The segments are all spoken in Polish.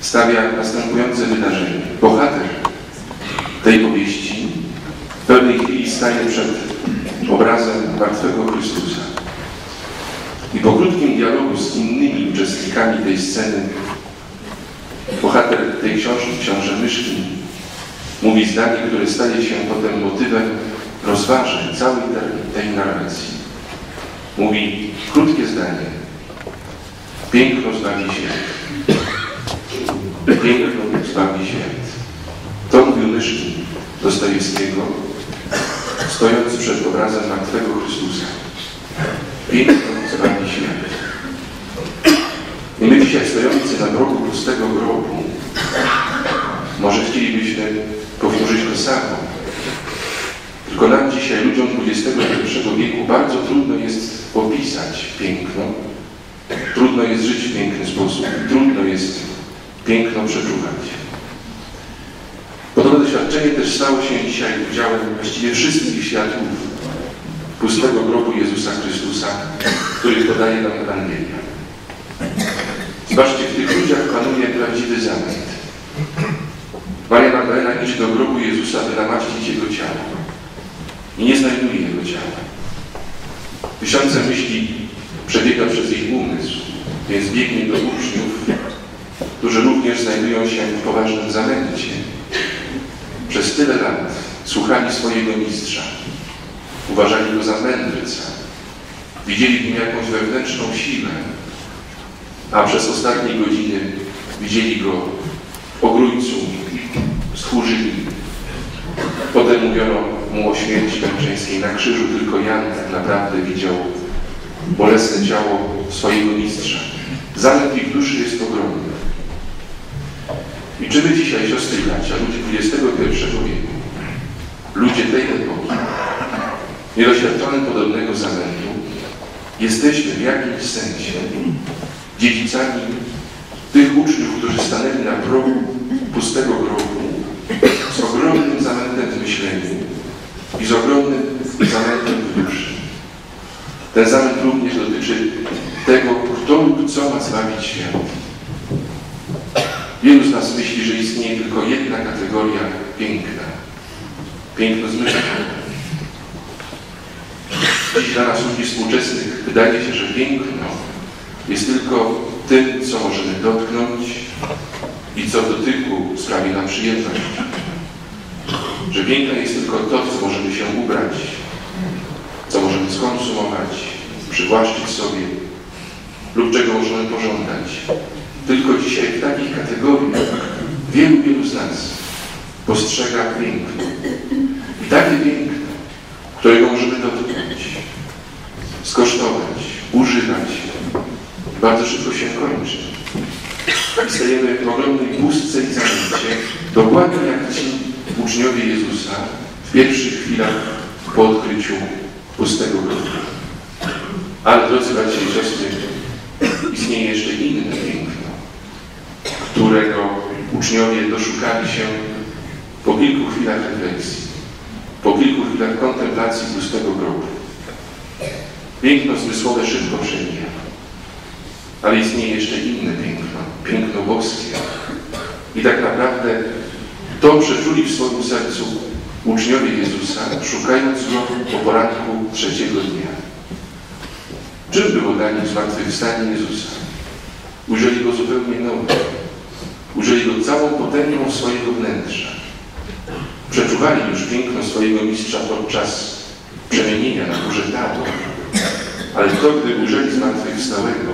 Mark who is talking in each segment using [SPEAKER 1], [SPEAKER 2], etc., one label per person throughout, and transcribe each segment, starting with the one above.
[SPEAKER 1] stawia następujące wydarzenie. Bohater tej powieści w pewnej chwili staje przed obrazem martwego Chrystusa. I po krótkim dialogu z innymi uczestnikami tej sceny bohater tej książki, książę Myszkin, mówi zdanie, które staje się potem motywem rozważań całej tej narracji. Mówi krótkie zdanie. Piękno zbawi świat. Piękno zbawi świat. To mówił Myszkin Dostojewskiego, stojąc przed obrazem martwego Chrystusa. Piękno zbawi świat. I my dzisiaj stojący na progu pustego grobu, może chcielibyśmy powtórzyć to samo. Tylko nam dzisiaj, ludziom XXI wieku, bardzo trudno jest opisać piękno. Trudno jest żyć w piękny sposób. Trudno jest piękno przeczuwać. Podobne doświadczenie też stało się dzisiaj udziałem właściwie wszystkich światów pustego grobu Jezusa Chrystusa, których podaje nam Ewangelia. Zobaczcie, w tych ludziach panuje prawdziwy zamęt. Maria Magdalena idzie do grobu Jezusa, by namaścić Jego ciało. I nie znajduje Jego ciała. Tysiące myśli przebiega przez ich umysł, więc biegnie do uczniów, którzy również znajdują się w poważnym zamęcie. Przez tyle lat słuchali swojego mistrza, uważali go za mędrca, widzieli w nim jakąś wewnętrzną siłę, a przez ostatnie godziny widzieli go w ogrójcu, stchórzyli. Potem mówiono mu o śmierci męczeńskiej na krzyżu, tylko Jan tak naprawdę widział bolesne ciało swojego mistrza. Zamęt ich duszy jest ogromny. I czy my dzisiaj, siostry i bracia, ludzie XXI wieku, ludzie tej epoki, niedoświadczone podobnego zamętu, jesteśmy w jakimś sensie dziedzicami tych uczniów, którzy stanęli na progu pustego grobu z ogromnym zamętem w myśleniu i z ogromnym zamętem w duszy. Ten zamęt również dotyczy tego, kto lub co ma zbawić świat. Wielu z nas myśli, że istnieje tylko jedna kategoria piękna. Piękno zmyślne. Dziś dla nas ludzi współczesnych wydaje się, że piękno jest tylko tym, co możemy dotknąć i co w dotyku sprawi nam przyjemność. Że piękne jest tylko to, co możemy się ubrać, co możemy skonsumować, przywłaszczyć sobie lub czego możemy pożądać. Tylko dzisiaj w takich kategoriach wielu, wielu z nas postrzega piękno. I takie piękno, którego możemy dotknąć, skosztować, używać, bardzo szybko się kończy. I stajemy w ogromnej pustce i zamęcie, dokładnie jak ci uczniowie Jezusa w pierwszych chwilach po odkryciu pustego grobu. Ale drodzy bracia i siostry, istnieje jeszcze inne piękno, którego uczniowie doszukali się po kilku chwilach refleksji, po kilku chwilach kontemplacji pustego grobu. Piękno zmysłowe szybko przemija. Ale istnieje jeszcze inne piękno, piękno boskie. I tak naprawdę to przeczuli w swoim sercu uczniowie Jezusa, szukając Go po poranku trzeciego dnia. Czym było dla nich zmartwychwstanie Jezusa? Ujrzeli Go zupełnie nowy. Ujrzeli Go całą potęgą swojego wnętrza. Przeczuwali już piękno swojego mistrza podczas przemienienia na górze Tabor. Ale to, gdy ujrzeli zmartwychwstałego,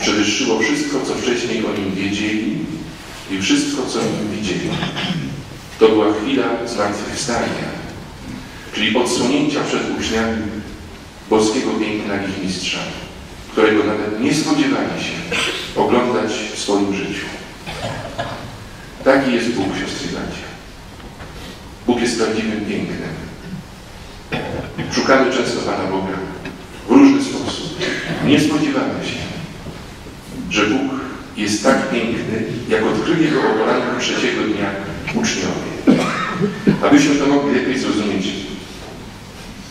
[SPEAKER 1] przewyższyło wszystko, co wcześniej o nim wiedzieli i wszystko, co o nim widzieli. To była chwila zmartwychwstania, czyli odsłonięcia przed uczniami boskiego piękna ich mistrza, którego nawet nie spodziewali się oglądać w swoim życiu. Taki jest Bóg, siostry bracia. Bóg jest prawdziwym pięknem. Szukamy często Pana Boga w różny sposób. Nie spodziewamy się, że Bóg jest tak piękny, jak odkryli go o poranku trzeciego dnia uczniowie. Abyśmy to mogli lepiej zrozumieć,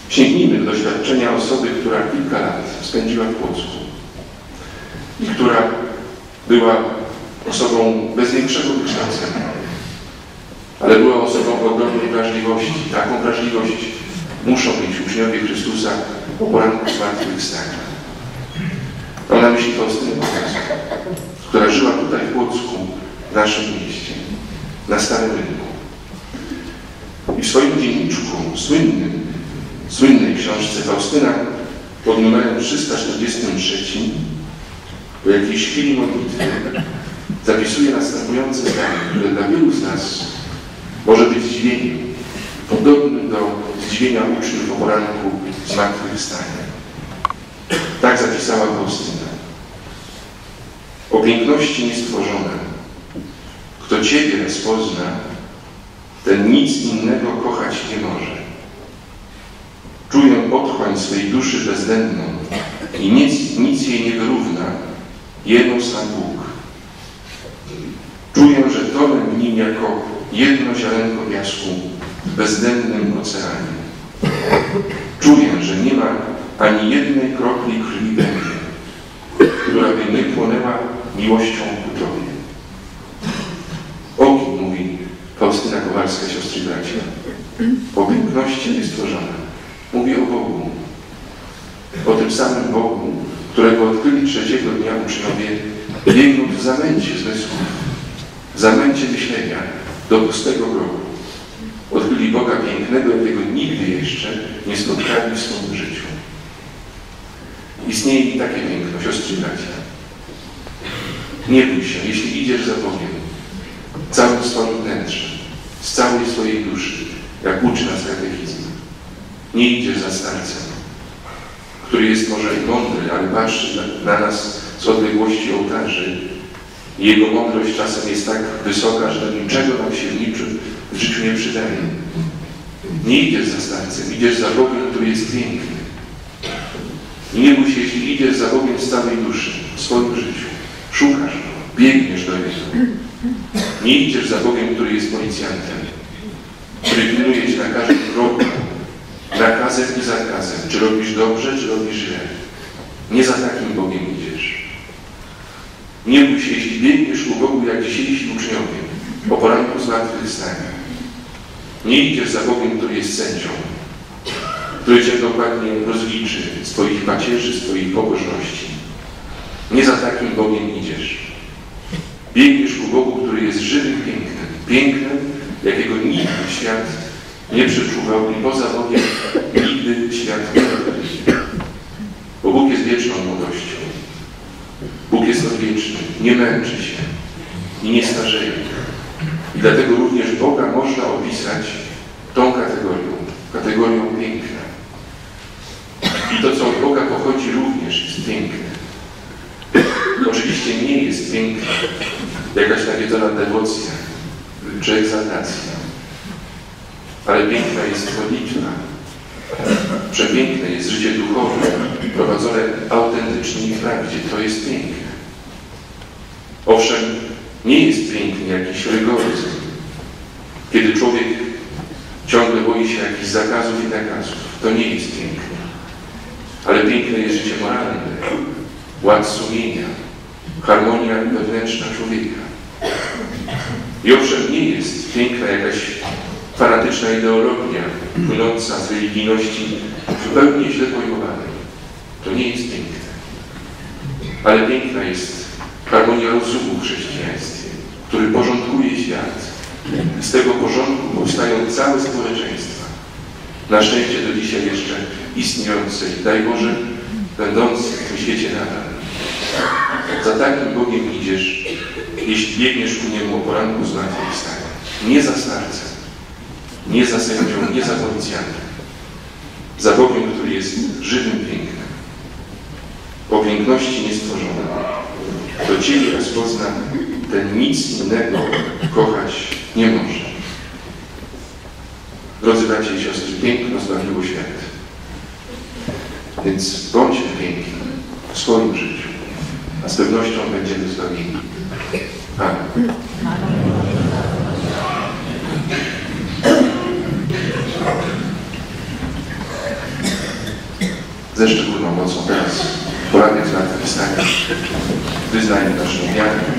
[SPEAKER 1] sięgnijmy do doświadczenia osoby, która kilka lat spędziła w Płocku i która była osobą bez większego wykształcenia, ale była osobą ogromnej wrażliwości. Taką wrażliwość muszą mieć uczniowie Chrystusa po poranku zmartwychwstania. Mam na myśli Faustynę Kowalską, która żyła tutaj w Płocku, w naszym mieście, na Starym Rynku. I w swoim dzienniczku słynnym, słynnej książce Faustyna pod numerem 343 po jakiejś chwili modlitwy zapisuje następujące zdanie, które dla wielu z nas może być zdziwieniem, podobnym do zdziwienia uczniów o poranku zmartwychwstania. Tak zapisała Faustyna. O piękności niestworzone. Kto Ciebie rozpozna, ten nic innego kochać nie może. Czuję otchłań swej duszy bezdenną i nic, nic jej nie wyrówna, jedno sam Bóg. Czuję, że tonę w nim jako jedno ziarenko piasku w bezdennym oceanie. Czuję, że nie ma ani jednej kropli krwi we mnie, która by nie płonęła miłością ku Tobie. O kim mówi Faustyna Kowalska, siostry bracia? O piękności niestworzone. Mówi o Bogu. O tym samym Bogu, którego odkryli trzeciego dnia uczniowie, biegną w zamęcie zmysłów, zamęcie myślenia do pustego grobu. Odkryli Boga pięknego, jakiego nigdy jeszcze nie spotkali w swoim życiu. Istnieje i takie piękno, siostry bracia. Nie bój się, jeśli idziesz za Bogiem, całym swoim wnętrzem, z całej swojej duszy, jak uczy nas katechizm. Nie idziesz za starcem, który jest może mądry, ale patrzy na, na nas z odległości ołtarzy. Jego mądrość czasem jest tak wysoka, że do niczego nam się w niczym w życiu nie przydaje. Nie idziesz za starcem, idziesz za Bogiem, który jest piękny. I nie bój się, jeśli idziesz za Bogiem z całej duszy, w swoim życiu. Szukasz Go, biegniesz do Niego. Nie idziesz za Bogiem, który jest policjantem, który pilnuje Cię na każdym kroku, nakazem i zakazem. Czy robisz dobrze, czy robisz źle. Nie za takim Bogiem. Nie bój się, jeśli biegniesz ku Bogu, jak dzisiejsi uczniowie, o poranku zmartwychwstania. Nie idziesz za Bogiem, który jest sędzią, który Cię dokładnie rozliczy z Twoich macierzy, z Twoich pobożności. Nie za takim Bogiem idziesz. Biegniesz ku Bogu, który jest żywym pięknem. Pięknem, jakiego nigdy świat nie przeczuwał i poza Bogiem nigdy świat nie odkrył. Bo Bóg jest wieczną młodością. Jest odwieczny, nie męczy się i nie starzeje. I dlatego również Boga można opisać tą kategorią, kategorią piękna. I to, co od Boga pochodzi, również jest piękne. Oczywiście nie jest piękna jakaś nawiedzona dewocja czy egzaltacja, ale piękna jest modlitwa. Przepiękne jest życie duchowe, prowadzone autentycznie i w prawdzie. To jest piękne. Owszem, nie jest piękny jakiś rygoryzm, kiedy człowiek ciągle boi się jakichś zakazów i nakazów. To nie jest piękne. Ale piękne jest życie moralne, ład sumienia, harmonia wewnętrzna człowieka. I owszem, nie jest piękna jakaś fanatyczna ideologia płynąca z religijności zupełnie źle pojmowanej. To nie jest piękne. Ale piękna jest harmonia rozumu w chrześcijaństwie, który porządkuje świat. Z tego porządku powstają całe społeczeństwa. Na szczęście do dzisiaj jeszcze istniejące i daj Boże, będące w tym świecie nadal. Za takim Bogiem idziesz, jeśli biegniesz ku Niemu o poranku zmartwychwstania. Nie za starcem, nie za sędzią, nie za policjantem. Za Bogiem, który jest żywym pięknem. Po piękności niestworzonym. To Ciebie rozpozna, ten nic innego kochać nie może. Drodzy bracia i siostry, piękno zbawiło świat. Więc bądźmy piękni w swoim życiu, a z pewnością będziemy zbawieni. Amen. Ze szczególną mocą teraz poradnik zmartwychwstania wyznajmy naszą wiarę